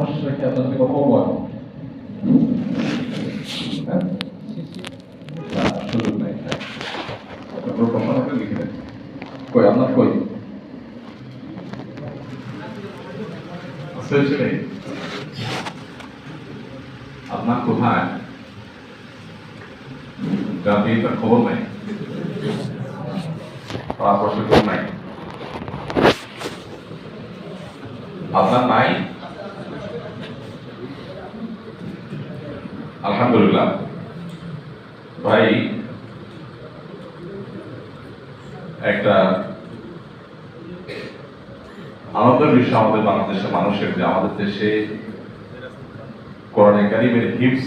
কত বড় হ্যাঁ? সুযোগ নেই। লিখে দেন। কই, আপনার কই? আপনার কোথায়? জাতি তার নাই। কেউ নাই। আপনার নাই? আলহামদুলিল্লাহ। ভাই, একটা আনন্দের বিষয় আমাদের বাংলাদেশের মানুষের যে আমাদের দেশে কোরআনে কারিমের হিপস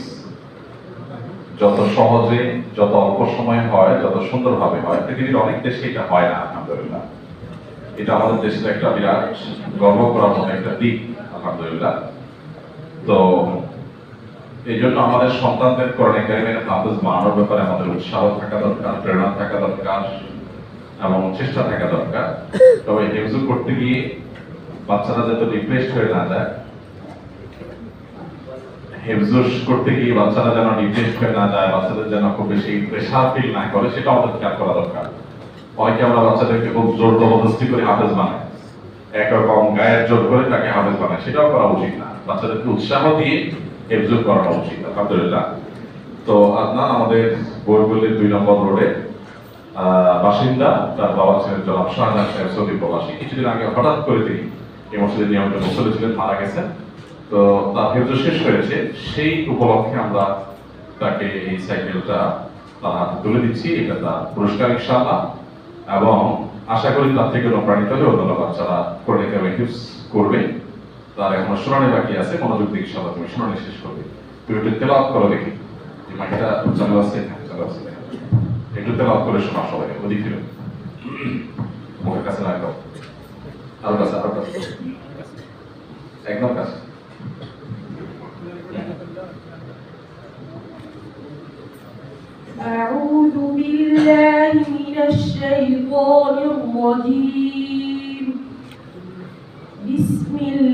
যত সহজে, যত অল্প সময় হয়, যত সুন্দরভাবে হয়, পৃথিবীর অনেক দেশে এটা হয় না, আলহামদুলিল্লাহ। এটা আমাদের দেশের একটা বিরাট গর্ব করার মতো একটা দিক, আলহামদুলিল্লাহ। তো এই জন্য আমাদের সন্তানদের কোরআনে কারিমের হাফেজ বানানোর ব্যাপারে আমাদের উৎসাহ থাকা দরকার, প্রেরণা থাকা দরকার এবং চেষ্টা থাকা দরকার। তবে হেফজু করতে গিয়ে বাচ্চারা যাতে ডিপ্রেসড হয়ে না যায় হেফজুস করতে গিয়ে বাচ্চারা যেন হয়ে না যায়, বাচ্চাদের যেন খুব বেশি প্রেশার ফিল না করে, সেটা আমাদের খেয়াল করা দরকার। অনেকে আমরা বাচ্চাদেরকে খুব জোর জবরদস্তি করে হাফেজ বানাই। একরকম গায়ের জোর করে তাকে হাফেজ বানায় সেটাও করা উচিত না। বাচ্চাদেরকে উৎসাহ দিয়ে হেফজুর করানো উচিত, আলহামদুলিল্লাহ। তো আদনান আমাদের বইগুলির দুই নম্বর রোডে বাসিন্দা, তার বাবা ছিলেন জনাব শাহজাহান সাহেব সৌদি প্রবাসী। কিছুদিন আগে হঠাৎ করে তিনি এই মসজিদের নিয়মিত মুসলে ছিলেন, মারা গেছেন। তো তার হেফজ শেষ হয়েছে, সেই উপলক্ষে আমরা তাকে এই সাইকেলটা তার হাতে তুলে দিচ্ছি। এটা তার পুরস্কার, ইনশাআল্লাহ। এবং আশা করি তার থেকে অনুপ্রাণিত হয়ে অন্যান্য বাচ্চারা করে হিফজ করবে। তার এখনো শুনানি বাকি আছে মনোযোগ দিয়ে ইনশাআল্লাহ তুমি শুনানি শেষ করবে তুমি একটু তেলাওয়াত করো দেখি এই মাইকটা চালু আছে হ্যাঁ, চালু আছে একটু তেলাওয়াত করে শোনা সবাই ওদিক ফিরে মুখের কাছে না একদম আরো কাছে আরো কাছে একদম কাছে أعوذ بالله من الشيطان الرجيم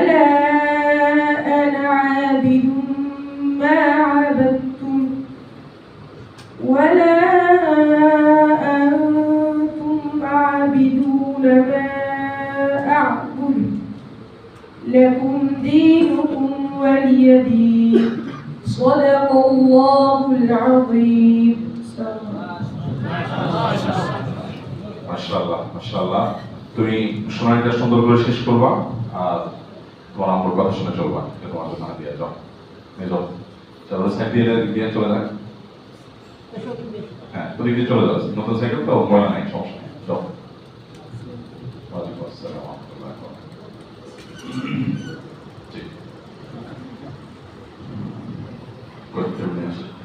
ولا أنا عابد ما عبدتم ولا أنتم عابدون ما أعبد لكم دينكم ولي دين صدق الله العظيم মাশাআল্লাহ মাশাআল্লাহ তুমি শুনানিটা সুন্দর করে শেষ করবা আর তোমার আম্মুর কথা শুনে চলবো না তোমার জন্য দিয়ে যাও। নিয়ে যাও। তারপরে সাইকেল দিয়ে চলে যাক। হ্যাঁ তো দিয়ে চলে যাস নতুন সাইকেল তো মনে নাই সমস্যা নেই। যাও। Good, everybody else.